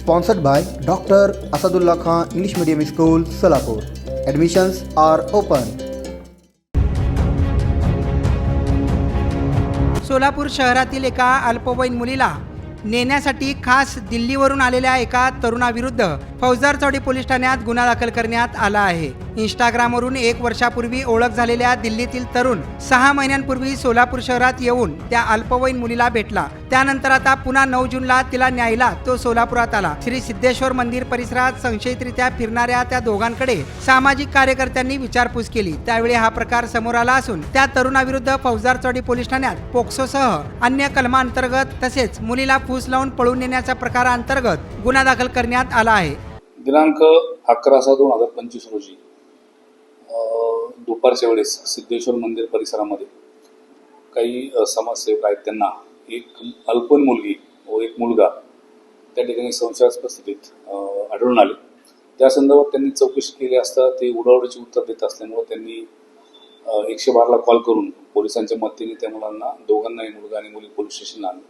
Sponsored by doctor Asadullah Khan English medium school Solapur admissions are open Solapur शहरातील एका अल्पवयीन मुलीला नेण्यासाठी खास दिल्लीवरून आलेल्या एका तरुणाविरुद्ध फौजदार चौडी पोलीस ठाण्यात गुन्हा दाखल करण्यात आला आहे. इंस्टाग्रामवरून एक वर्षापूर्वी ओळख झालेल्या दिल्लीतील तरुण सहा महिन्यांपूर्वी सोलापूर शहरात येऊन त्या अल्पवयीन मुलीला भेटला. त्यानंतर आता पुन्हा नऊ जूनला तिला न्यायला तो सोलापुरात आला. श्री सिद्धेश्वर मंदिर परिसरात संशयितरित्या फिरणाऱ्या त्या दोघांकडे सामाजिक कार्यकर्त्यांनी विचारपूस केली. त्यावेळी हा प्रकार समोर आला असून त्या तरुणाविरुद्ध फौजदारचौडी पोलीस ठाण्यात पोक्सोसह अन्य कलमांतर्गत तसेच मुलीला फूस लावून पळून नेण्याच्या प्रकारांतर्गत गुन्हा दाखल करण्यात आला आहे. दिनांक अकरा सहा दोन हजार पंचवीस रोजी दुपारच्या वेळेस सिद्धेश्वर मंदिर परिसरामध्ये काही समाजसेवक आहेत त्यांना एक अल्पन मुलगी व एक मुलगा त्या ठिकाणी संशयास्पद स्थितीत आढळून आले. त्या संदर्भात त्यांनी चौकशी केली असता ते उडावडीची उत्तर देत असल्यामुळे त्यांनी एकशे बाराला कॉल करून पोलिसांच्या मदतीने त्या मुलांना दोघांनाही मुलगा आणि मुली पोलीस स्टेशनला आणले.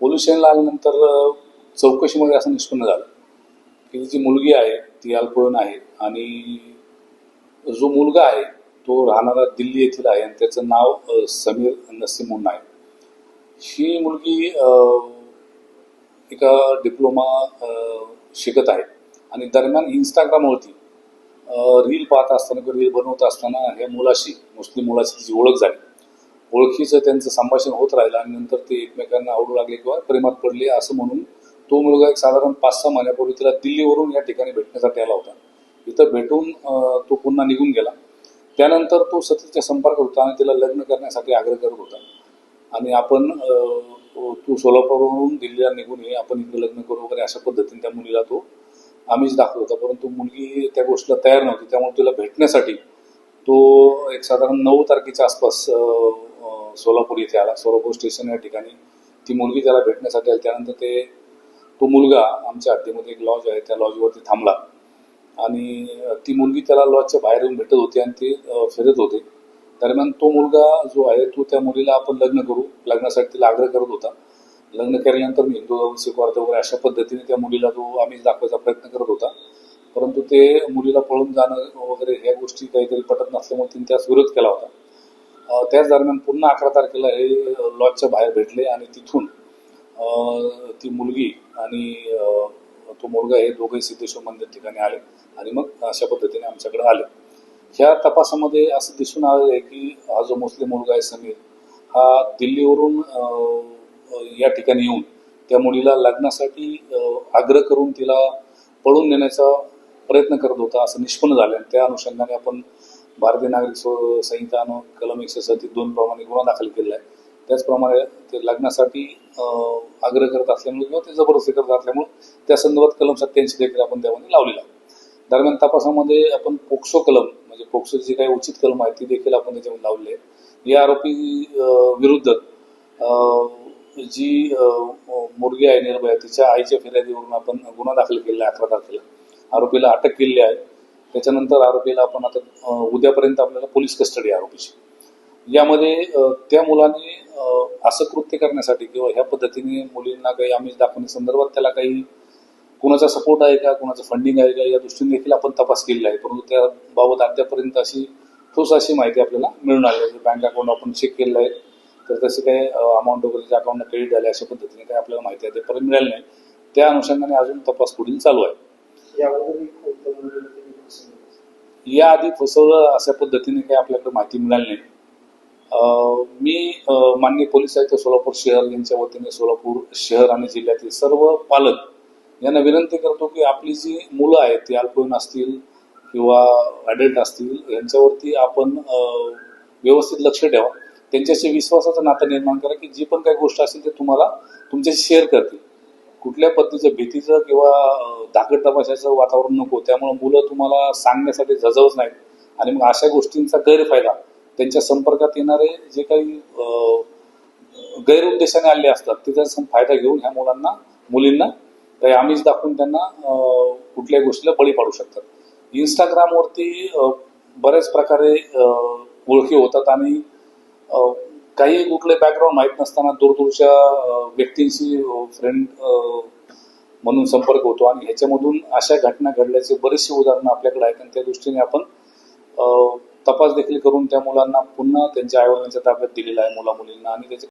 पोलीस स्टेशनला आल्यानंतर चौकशीमध्ये असं निष्पन्न झालं की जी मुलगी आहे ती अल्पवयीन आहे आणि जो मुलगा आहे तो राहणारा दिल्ली येथील आहे आणि त्याचं नाव समीर नसीम आहे. ही मुलगी एका डिप्लोमा शिकत आहे आणि दरम्यान इंस्टाग्रामवरती रील पाहत असताना किंवा रील बनवत असताना ह्या मुलाशी मुस्लिम मुलाशी तिची ओळख झाली. ओळखीचं त्यांचं संभाषण होत राहिलं आणि नंतर ते एकमेकांना आवडू लागले किंवा प्रेमात पडले असं म्हणून तो मुलगा एक साधारण पाच सहा महिन्यापूर्वी तिला दिल्लीवरून या ठिकाणी भेटण्यासाठी आला होता. इथं भेटून तो पुन्हा निघून गेला. त्यानंतर तो सततच्या संपर्कात होता आणि तिला लग्न करण्यासाठी आग्रह करत होता. आणि आपण तू सोलापूरवरून दिल्लीला निघून ये आपण इकडे लग्न करू वगैरे अशा पद्धतीने त्या मुलीला तो आम्हीच दाखवत होता. परंतु मुलगी त्या गोष्टीला तयार नव्हती. त्यामुळे तिला भेटण्यासाठी तो एक साधारण नऊ तारखेच्या आसपास सोलापूर येथे आला. सोलापूर स्टेशन या ठिकाणी ती मुलगी त्याला भेटण्यासाठी आली. त्यानंतर ते तो मुलगा आमच्या हद्दीमध्ये एक लॉज आहे. त्या लॉजवरती थांबला. आणि ती मुलगी त्याला लॉजच्या बाहेर येऊन भेटत होती आणि ते फिरत होते. दरम्यान तो मुलगा जो आहे तो त्या मुलीला आपण लग्न करू. लग्नासाठी तिला आग्रह करत होता. लग्न केल्यानंतर मी हिंदू स्वीकारतो वगैरे अशा पद्धतीने त्या मुलीला तो आम्ही दाखवायचा प्रयत्न करत होता. परंतु ते मुलीला पळून जाणं वगैरे ह्या गोष्टी काहीतरी पटत नसल्यामुळे तिने त्यास विरोध केला होता. त्याच दरम्यान पुन्हा अकरा तारखेला हे लॉजच्या बाहेर भेटले आणि तिथून ती मुलगी आणि तो मुलगा हे दोघे सिद्धेश्वर मंदिर ठिकाणी आले आणि मग अशा पद्धतीने आमच्याकडे आले. ह्या तपासामध्ये असं दिसून आलं आहे की हा जो मुस्लिम मुलगा आहे समीर हा दिल्लीवरून या ठिकाणी येऊन त्या मुलीला लग्नासाठी आग्रह करून तिला पळून नेण्याचा प्रयत्न करत होता असं निष्पन्न झालं. आणि त्या अनुषंगाने आपण भारतीय नागरिक संहिता कलम एकशे सत्तीस दोन प्रमाणे गुन्हा दाखल केलेला आहे. त्याचप्रमाणे ते लग्नासाठी आग्रह करत असल्यामुळे किंवा ते जबरदस्ती करत असल्यामुळे त्या संदर्भात कलम सत्याऐंशी देखील आपण त्यामध्ये लावलेला आहे. दरम्यान तपासामध्ये आपण पोक्सो कलम म्हणजे पोक्सोचे जे काही उचित कलम आहेत ती देखील आपण त्याच्यामध्ये लावले आहे या आरोपी विरुद्ध जी मुलगी आहे निर्भया तिच्या आईच्या फिर्यादीवरून आपण गुन्हा दाखल केलेला आहे अकरा तारखेला. आरोपीला अटक केलेली आहे. त्याच्यानंतर आरोपीला आपण आता उद्यापर्यंत आपल्याला पोलीस कस्टडी आरोपीची. यामध्ये त्या मुलाने असं कृत्य करण्यासाठी किंवा ह्या पद्धतीने मुलींना काही आमिष दाखवण्यासंदर्भात त्याला काही कुणाचा सपोर्ट आहे का कुणाचं फंडिंग आहे का या दृष्टीने देखील आपण तपास केलेला आहे. परंतु त्याबाबत अद्यापर्यंत अशी ठोस अशी माहिती आपल्याला मिळून आली आहे बँक अकाउंट आपण चेक केलेलं आहे. तर तसे काही अमाऊंट वगैरे अकाउंटला क्रेडिट झाले अशा पद्धतीने काही आपल्याला माहिती आहे ते परत मिळाली नाही. त्या अनुषंगाने अजून तपास पुढील चालू आहे. याआधी फसवलं अशा पद्धतीने काही आपल्याकडे माहिती मिळाली नाही. मी मान्य माननीय पोलीस आयुक्त सोलापूर शहर यांच्या वतीने सोलापूर शहर आणि जिल्ह्यातील सर्व पालक यांना विनंती करतो की आपली जी मुलं आहेत ती अल्पवयीन असतील किंवा अडल्ट असतील यांच्यावरती आपण व्यवस्थित लक्ष ठेवा. त्यांच्याशी विश्वासाचं नातं निर्माण करा की जी पण काही गोष्ट असेल ते तुम्हाला तुमच्याशी शेअर करतील. कुठल्या पद्धतीचं भीतीचं किंवा अं, धाकट तमाशाचं वातावरण नको त्यामुळे मुलं तुम्हाला सांगण्यासाठी जजवत नाहीत. आणि मग अशा गोष्टींचा गैरफायदा त्यांच्या संपर्कात येणारे जे काही गैरउद्देशाने आले असतात त्याचा फायदा घेऊन ह्या मुलांना मुलींना काही आम्हीच दाखवून त्यांना कुठल्याही गोष्टीला बळी पाडू शकतात. इंस्टाग्रामवरती बऱ्याच प्रकारे ओळखी होतात आणि काही कुठले बॅकग्राऊंड माहीत नसताना दूरदूरच्या व्यक्तींशी फ्रेंड म्हणून संपर्क होतो आणि ह्याच्यामधून अशा घटना घडल्याचे बरेचसे उदाहरणं आपल्याकडे आहेत आणि त्या दृष्टीने आपण तपास देखील करून त्या मुलांना पुन्हा त्यांच्या आईवडिलांच्या ताब्यात दिलेला आहे मुला मुलींना आणि त्याचे